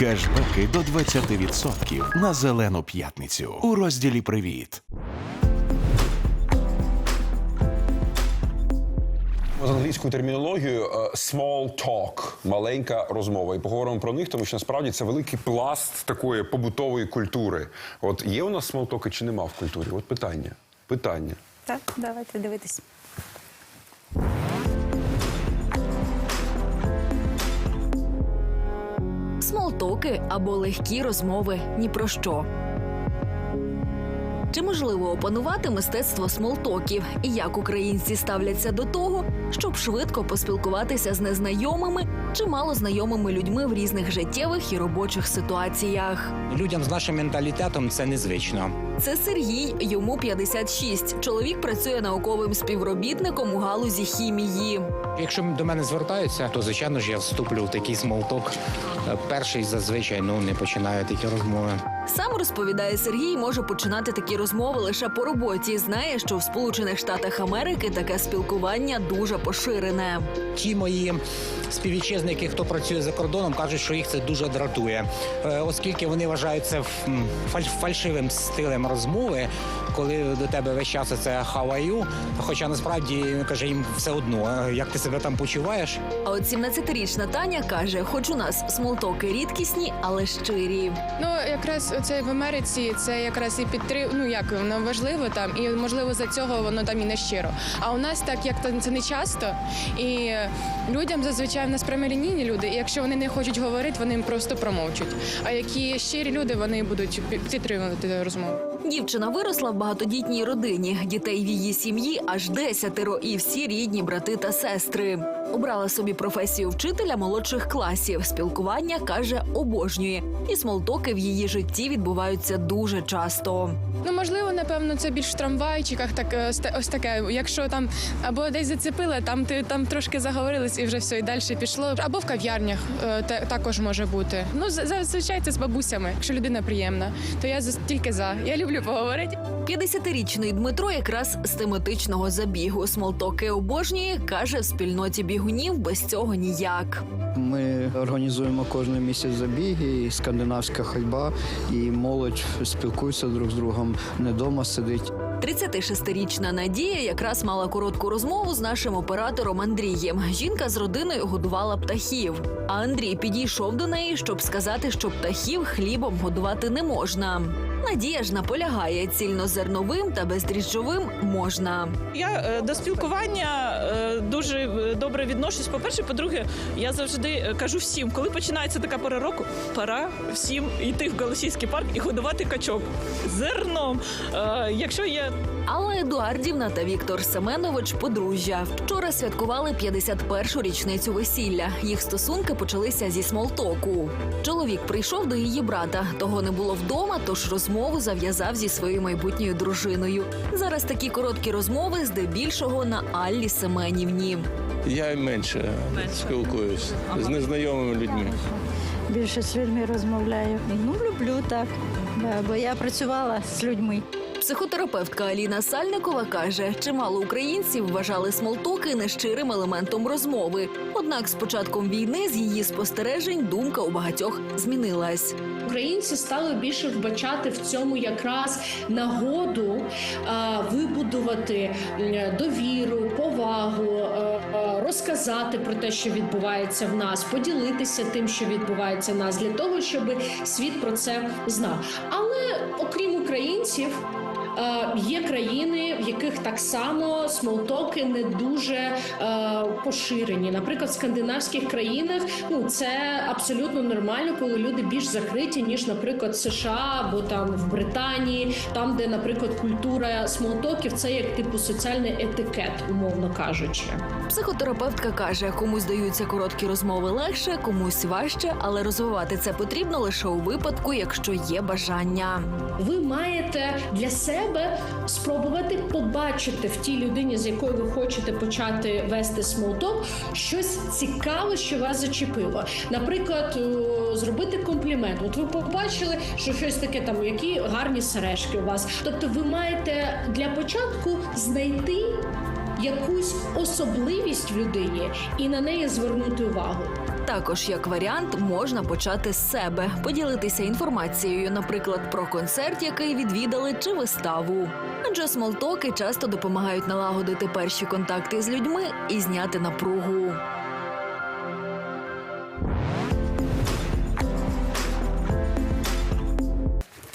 Кешбеки до 20% на зелену п'ятницю у розділі Привіт. З англійською термінологією е, small talk, маленька розмова. І поговоримо про них, тому що насправді це великий пласт такої побутової культури. От є у нас смолтоки чи нема в культурі? От питання. Питання. Так, давайте дивитись. Смолтоки або легкі розмови ні про що. Чи можливо опанувати мистецтво смолтоків і як українці ставляться до того, щоб швидко поспілкуватися з незнайомими чи малознайомими людьми в різних життєвих і робочих ситуаціях? Людям з нашим менталітетом це незвично. Це Сергій, йому 56. Чоловік працює науковим співробітником у галузі хімії. Якщо до мене звертаються, то звичайно ж я вступлю в такий смолток. Е, Перший зазвичай ну не починаю такі розмови. Сам розповідає Сергій, може починати такі розмови лише по роботі. Знає, що в Сполучених Штатах Америки таке спілкування дуже поширене. Ті мої співвітчизники, хто працює за кордоном, кажуть, що їх це дуже дратує, Е, оскільки вони вважають це фальшивим стилем розмови, коли до тебе весь час це you, хоча насправді каже їм все одно, як ти себе там почуваєш. А от 17-річна Таня каже: хоч у нас смолтоки рідкісні, але щирі. Ну, якраз оце в Америці це якраз і підтрим... ну як воно важливо там, і можливо за цього воно там і не щиро. А у нас так як там це не часто, і людям зазвичай в нас прямолінійні люди, і якщо вони не хочуть говорити, вони просто промовчуть. А які щирі люди, вони будуть пі- підтримувати розмову. Дівчина виросла в багатодітній родині. Дітей в її сім'ї аж десятеро, і всі рідні брати та сестри. Обрала собі професію вчителя молодших класів. Спілкування каже, обожнює, і смолтоки в її житті відбуваються дуже часто. Ну можливо, напевно, це більш в трамвайчиках, так е, ось таке. Якщо там або десь зацепили, там ти там трошки заговорились і вже все і далі пішло. Або в кав'ярнях е, також може бути. Ну зазвичай це з бабусями. Якщо людина приємна, то я тільки за. Я люблю поговорити. 50-річний Дмитро якраз з тематичного забігу. Смолтоки обожнює, каже, в спільноті бігунів без цього ніяк. Ми організуємо кожен місяць забіги, і скандинавська ходьба, і молодь спілкується друг з другом, не вдома сидить. 36-річна Надія якраз мала коротку розмову з нашим оператором Андрієм. Жінка з родиною годувала птахів. А Андрій підійшов до неї, щоб сказати, що птахів хлібом годувати не можна. Надія ж наполягає цільнозерновим та бездріжджовим можна. Я е, до спілкування е, дуже е, добре відношусь. По-перше, по-друге, я завжди кажу всім, коли починається така пора року, пора всім йти в Голосійський парк і годувати качок зерном. Якщо є Алла Едуардівна та Віктор Семенович подружжя. Вчора святкували 51-шу річницю весілля. Їх стосунки почалися зі смолтоку. Чоловік прийшов до її брата. Того не було вдома, тож розмову зав'язав зі своєю майбутньою дружиною. Зараз такі короткі розмови здебільшого на Аллі Семенівні. Я менше, спілкуюсь з незнайомими людьми. Більше з людьми розмовляю. Ну, люблю так. Бо я працювала з людьми. Психотерапевтка Аліна Сальникова каже, чимало українців вважали смолтоки нещирим елементом розмови. Однак з початком війни з її спостережень думка у багатьох змінилась. Українці стали більше вбачати в цьому якраз нагоду а, вибудувати довіру, повагу, е, е, розказати про те, що відбувається в нас, поділитися тим, що відбувається в нас, для того, щоб світ про це знав. Але окрім українців. Е, Є країни, в яких так само смолтоки не дуже е, поширені. Наприклад, в скандинавських країнах ну це абсолютно нормально, коли люди більш закриті, ніж, наприклад, США або там в Британії, там, де, наприклад, культура смолтоків це як типу соціальний етикет, умовно кажучи. Психотерапевтка каже, комусь даються короткі розмови легше, комусь важче, але розвивати це потрібно лише у випадку, якщо є бажання. Ви маєте для себе спробувати побачити в тій людині, з якою ви хочете почати вести смолток, щось цікаве, що вас зачепило. Наприклад, е, зробити комплімент. От ви побачили, що щось таке там, які гарні сережки у вас. Тобто, ви маєте для початку знайти. Якусь особливість в людині і на неї звернути увагу. Також як варіант можна почати з себе, поділитися інформацією, наприклад, про концерт, який відвідали, чи виставу. Адже смолтоки часто допомагають налагодити перші контакти з людьми і зняти напругу.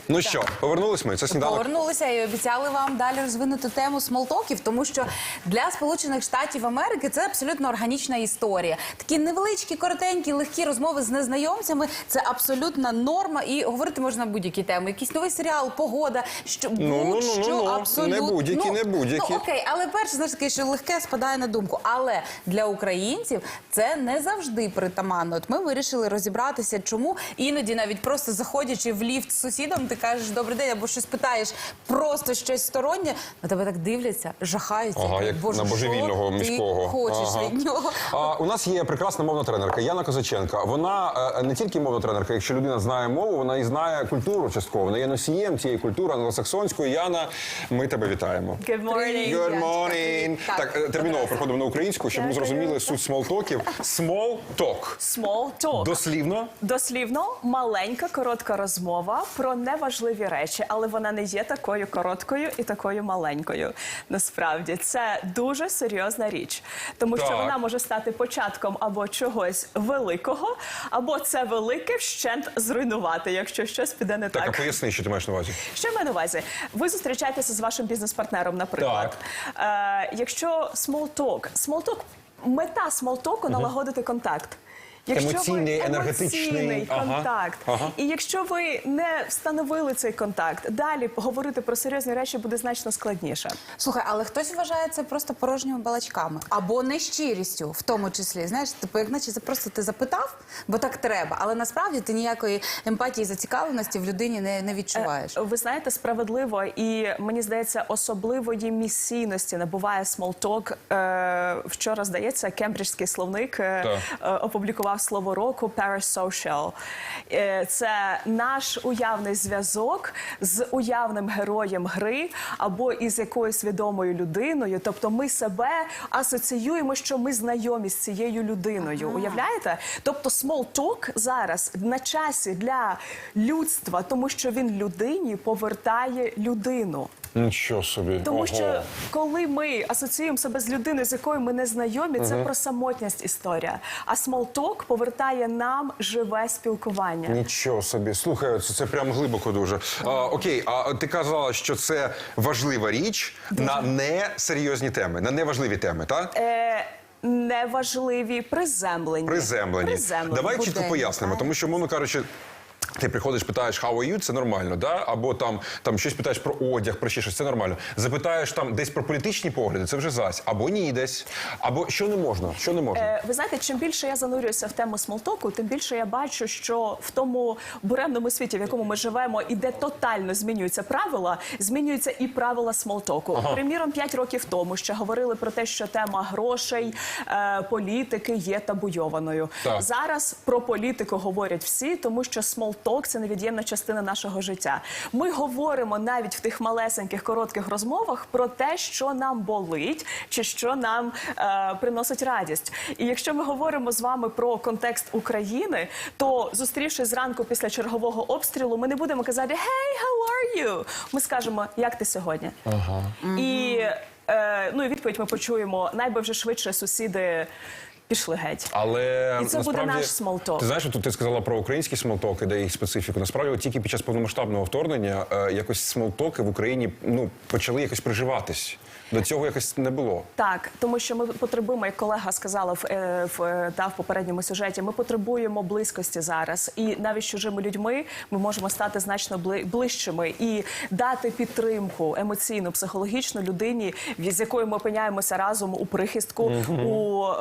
Ну що, повернулись ми? Це сніданок. Повернулися і обіцяли вам далі розвинути тему смолтоків, тому що для Сполучених Штатів Америки це абсолютно органічна історія. Такі невеличкі, коротенькі, легкі розмови з незнайомцями це абсолютна норма, і говорити можна на будь-які теми. Якийсь новий серіал, погода, що Ну, ну, ну, будь-що ну, ну. абсолютно Не будь-які, не будь-які. Ну, окей, але перше знаєш таке, що легке спадає на думку. Але для українців це не завжди притаманно. От ми вирішили розібратися, чому іноді навіть просто заходячи в ліфт з сусідом, ти кажеш добрий день, або щось питаєш, просто щось стороннє, на тебе так дивляться, жахаються. Ага, як Боже, на божевільного що міського. Ти хочеш Ага. від нього. А, у нас є прекрасна мовна тренерка Яна Козаченка. Вона е, не тільки мовна тренерка, якщо людина знає мову, вона і знає культуру частково. Вона є носієм цієї культури англосаксонської. Яна, ми тебе вітаємо. Good morning. Good morning. Так. Так, е, терміново переходимо на українську, щоб ми зрозуміли суть смолтоків. Small talk. Small talk. Дослівно. Дослівно маленька коротка розмова про неважливі речі, але вона не є такою короткою і такою маленькою. Насправді це дуже серйозна річ, тому що Так. вона може стати початком або чогось великого, або це велике вщент зруйнувати, якщо щось піде не Так, так. а поясни, що ти маєш на увазі. Що маю на увазі? Ви зустрічаєтеся з вашим бізнес-партнером, наприклад. Е, якщо small talk, small talk, мета small talk – налагодити контакт. Емоційний, ви, енергетичний, емоційний ага, контакт. ага. І якщо ви не встановили цей контакт, далі говорити про серйозні речі буде значно складніше. Слухай, але хтось вважає це просто порожніми балачками або нещирістю, в тому числі. Знаєш, типу, як наче це просто ти запитав, бо так треба. Але насправді ти ніякої емпатії, зацікавленості в людині не, не відчуваєш. Е, Ви знаєте, справедливо і мені здається, особливої місійності набуває talk. Е, Вчора здається, кембриджський словник е, е, опублікував слово року parasocial. Е, Це наш уявний зв'язок з уявним героєм гри або із якоюсь відомою людиною. Тобто, ми себе асоціюємо, що ми знайомі з цією людиною. Уявляєте? Тобто, small talk зараз на часі для людства, тому що він людині повертає людину. Нічого собі. Тому Ого. що коли ми асоціюємо себе з людиною, з якою ми не знайомі, це про самотність історія. А talk повертає нам живе спілкування. Нічого собі. Слухай, це, це прям глибоко дуже. А, окей, а ти казала, що це важлива річ на несерйозні теми, на неважливі теми, так? Е, неважливі приземлені. Приземлені. Приземлені. Давай чітко Буденні, пояснимо, так. тому що, мовно кажучи. Ти приходиш, питаєш how are you, це нормально, да? або там, там щось питаєш про одяг, про ще щось, це нормально. Запитаєш там десь про політичні погляди, це вже зась, або ні, десь, або що не можна, що не можна. Е, Ви знаєте, чим більше я занурююся в тему смолтоку, тим більше я бачу, що в тому буремному світі, в якому ми живемо, і де тотально змінюються правила, змінюються і правила смолтоку. Приміром, 5 років тому ще говорили про те, що тема грошей, е, політики є табуйованою. Так. Зараз про політику говорять всі, тому що смолток це невід'ємна частина нашого життя. Ми говоримо навіть в тих малесеньких коротких розмовах про те, що нам болить, чи що нам е, приносить радість. І якщо ми говоримо з вами про контекст України, то зустрівшись зранку після чергового обстрілу, ми не будемо казати «Hey, how are you?». Ми скажемо, як ти сьогодні? І е, ну і відповідь ми почуємо найби вже швидше сусіди. Пішли геть. Але І це буде наш смолток. Ти знаєш, тут ти сказала про українські смолтоки, де їх специфіку. Насправді, от тільки під час повномасштабного вторгнення е, якось смолтоки в Україні ну почали якось приживатись. До цього якось не було. Так, тому що ми потребуємо, як колега сказала в, е, в, е, та, в попередньому сюжеті, ми потребуємо близькості зараз. І навіть з чужими людьми ми можемо стати значно ближчими і дати підтримку емоційну, психологічну людині, з якою ми опиняємося разом у прихистку, у е,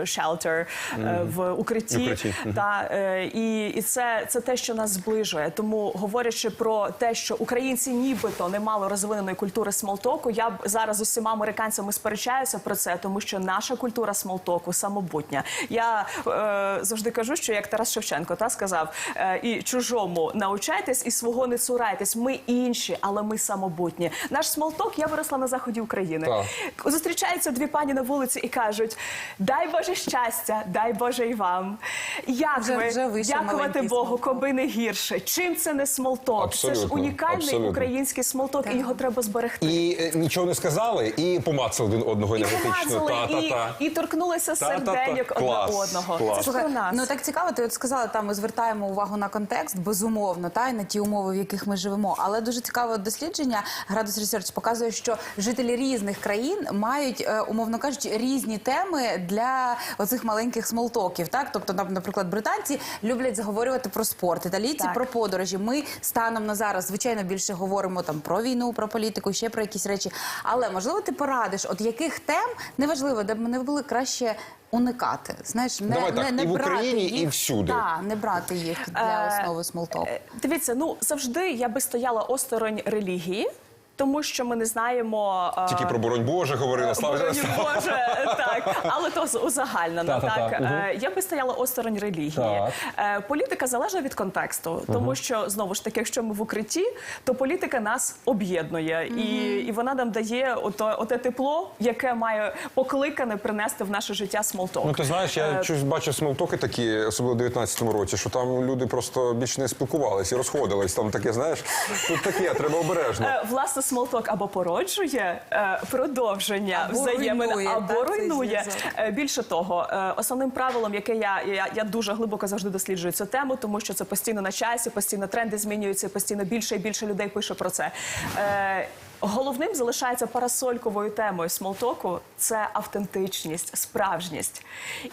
shelter, е, в укритті. Укритті. Та, е, і і це, це те, що нас зближує. Тому говорячи про те, що українці нібито не мали розвиненої культури смолтоку, я б зараз з усіма американцями сперечаюся про це, тому що наша культура смолтоку самобутня. Я е, завжди кажу, що як Тарас Шевченко та сказав, е, і чужому научайтесь, і свого не цурайтесь. Ми інші, але ми самобутні. Наш смолток, я виросла на заході України. Так. Зустрічаються дві пані на вулиці і кажуть: дай Боже щастя, дай Боже і вам. Як Вже- ви вже дякувати Богу, смолток. коби не гірше. Чим це не смолток? Це ж унікальний абсолютно. український смолток, і його треба зберегти. І е, нічого не сказали, і помацали один одного І енергетично. помазали, і, Та-та-та. і торкнулися Та-та-та. серденьок одне Клас, одного. клас. Це про нас. Ну так цікаво, ти от сказала, там ми звертаємо увагу на контекст, безумовно, та й на ті умови, в яких ми живемо. Але дуже цікаве дослідження Градус Research показує, що жителі різних країн мають, е, умовно кажучи, різні теми для оцих маленьких смолтоків. Так, тобто, наприклад, британці люблять заговорювати про спорт, італійці Так. про подорожі. Ми станом на зараз, звичайно, більше говоримо там про війну, про політику, ще про якісь речі. Але можливо, ти порадиш, от яких тем неважливо, де б мене були краще. Уникати, знаєш, не, Давай так, не, не і в брати Україні, їх, і всюди. Так, не брати їх для Е, основи смолтоку. Е, Дивіться, ну завжди я би стояла осторонь релігії. Тому що ми не знаємо е, Тільки про боронь Боже говорили. Слава Бороні Боже, так, але то узагальнено. Та-та-та, Так мгм. Е, я би стояла осторонь релігії. Так. Е, Політика залежить від контексту, тому що знову ж таки, якщо ми в укритті, то політика нас об'єднує, і, і вона нам дає ото, оте тепло, яке має покликане принести в наше життя смолток. Ну ти знаєш, я Е, щось бачив смолтоки такі, особливо в 19-му році, що там люди просто більше не спілкувалися і розходились. Там таке, знаєш, тут таке, треба обережно. Е, Власне, смолток або породжує е, продовження Або взаємин, руйнує, або так, цей руйнує. зв'язок. Е, Більше того, е, основним правилом, яке я, я, я дуже глибоко завжди досліджую цю тему, тому що це постійно на часі, постійно тренди змінюються, постійно більше і більше людей пише про це. Е, Головним залишається парасольковою темою смолтоку це автентичність, справжність.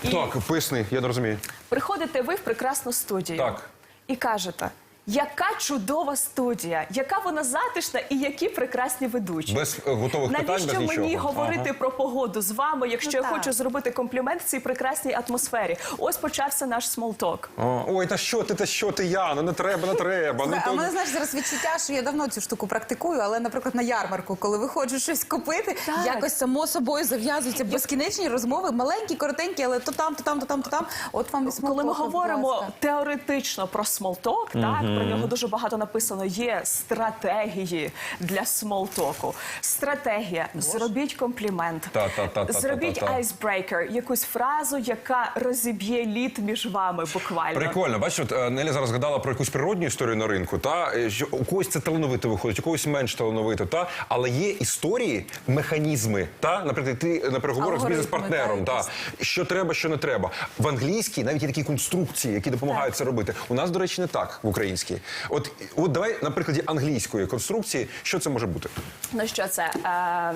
І Так, писний, я не розумію. приходите ви в прекрасну студію Так. і кажете. Яка чудова студія, яка вона затишна і які прекрасні ведучі. Без е, готових питань, без Навіщо нічого. мені говорити Ага. про погоду з вами, якщо Ну, я так. хочу зробити комплімент в цій прекрасній атмосфері? Ось почався наш смолток. Ой, та що ти, та що ти, Яна, не треба, не треба. Ну, а то- мене знаєш зараз відчуття, що я давно цю штуку практикую, але, наприклад, на ярмарку, коли виходжу щось купити, Так. якось само собою зав'язуються безкінечні розмови, маленькі, коротенькі, але то там, то там, то там, то там. От вам і смолток, Коли ми говоримо теоретично про смолток, так про нього дуже багато написано. Є стратегії для смолтоку. Стратегія: зробіть комплімент, Та-та-та-та-та-та. зробіть айсбрейкер, якусь фразу, яка розіб'є лід між вами буквально. Прикольно, бачиш, от е, Неля зараз згадала про якусь природню історію на ринку, та е, що у когось це талановито виходить, у когось менш талановито, та але є історії, механізми, та наприклад, ти на переговорах з Алгоритми, бізнес-партнером, та, та що треба, що не треба. В англійській навіть є такі конструкції, які допомагають це робити. У нас, до речі, не так в українській. От, от давай на прикладі англійської конструкції, що це може бути? Ну що це? Е,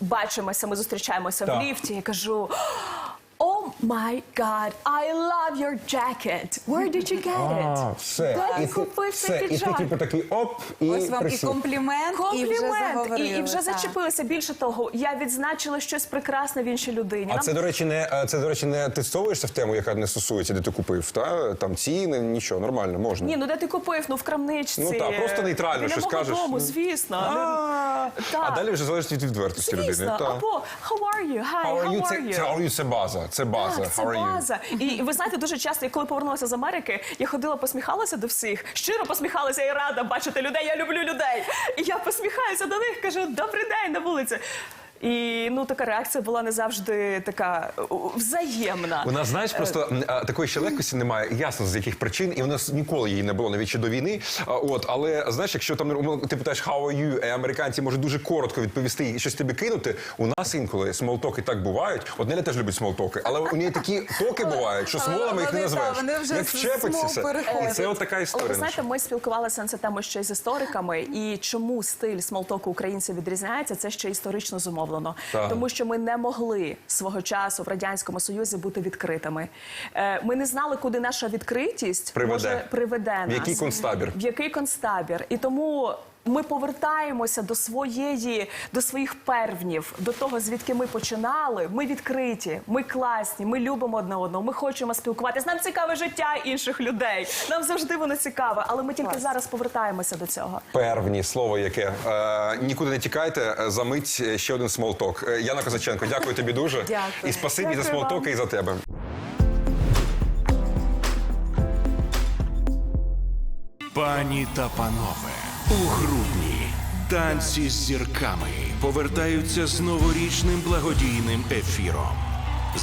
бачимося, ми зустрічаємося Так. в ліфті. Я кажу. Oh my God, I love your jacket. Where did you get it? все. Де ти І купив все. цей І ти піджак? типу такий оп, і Ось вам і присів. комплімент, і вже Комплімент. заговорили. І, і вже так. зачепилися. Більше того, я відзначила щось прекрасне в іншій людині. А Нам це, до речі, не а це, до речі, не ти всовуєшся в тему, яка не стосується, де ти купив. Та там ціни, нічого, нормально, можна. Ні, ну де ти купив? Ну в крамничці. Ну, так, просто нейтрально Біля щось мого кажеш. Дому, звісно. А, Так. а далі вже залежить від відвертості людини. Звісно, Та. або how are you? Hi, How are you? Це, are you? це, are you? це база. Це база. Так, це how are you? база. І, ви знаєте, дуже часто, я коли повернулася з Америки, я ходила, посміхалася до всіх, щиро посміхалася і рада бачити людей. Я люблю людей. І я посміхаюся до них, кажу, добрий день на вулиці. І ну така реакція була не завжди така взаємна. У нас, Е, знаєш, просто а, такої ще легкості немає, ясно з яких причин, і у нас ніколи її не було навіть ще до війни. А, От, але знаєш, якщо там ну, ти питаєш how are you, і американці можуть дуже коротко відповісти і щось тобі кинути. У нас інколи смолтоки так бувають. От Неля теж любить смолтоки, але у неї такі токи бувають, що смолами їх не назвеш. вони вже Як вчепиться все. І це от така Але історія. ви знаєте, ми спілкувалися на цю тему ще й з істориками, і чому стиль смолтоку українців відрізняється, це ще історично зумовлено. Так. Тому що ми не могли свого часу в радянському союзі бути відкритими. Е, Ми не знали, куди наша відкритість Приведе. може приведе В який концтабір? В який концтабір. І тому. Ми повертаємося до своєї, до своїх первнів, до того, звідки ми починали. Ми відкриті, ми класні, ми любимо одне одного, ми хочемо спілкуватися. Нам цікаве життя інших людей. Нам завжди воно цікаве, але ми тільки зараз повертаємося до цього. Первні слово яке. Е, нікуди не тікайте. е, За мить е, ще один смолток. Е, Яна Козаченко, дякую тобі дуже. Дякую. І спасибі за Дякую вам. смолтоки і за тебе. Пані та панове, у грудні танці з зірками повертаються з новорічним благодійним ефіром.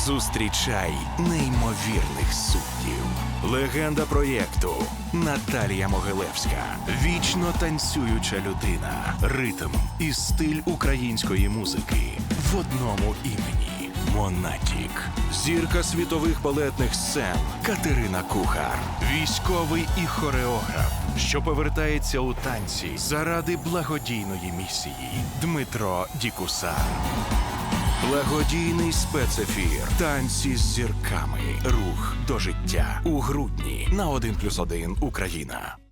Зустрічай неймовірних суддів. Легенда проєкту Наталія Могилевська. Вічно танцююча людина. Ритм і стиль української музики в одному імені. Монатік. Зірка світових балетних сцен Катерина Кухар. Військовий і хореограф, що повертається у танці заради благодійної місії. Дмитро Дікусар. Благодійний спецефір. Танці з зірками. Рух до життя у грудні на 1+,1 Україна.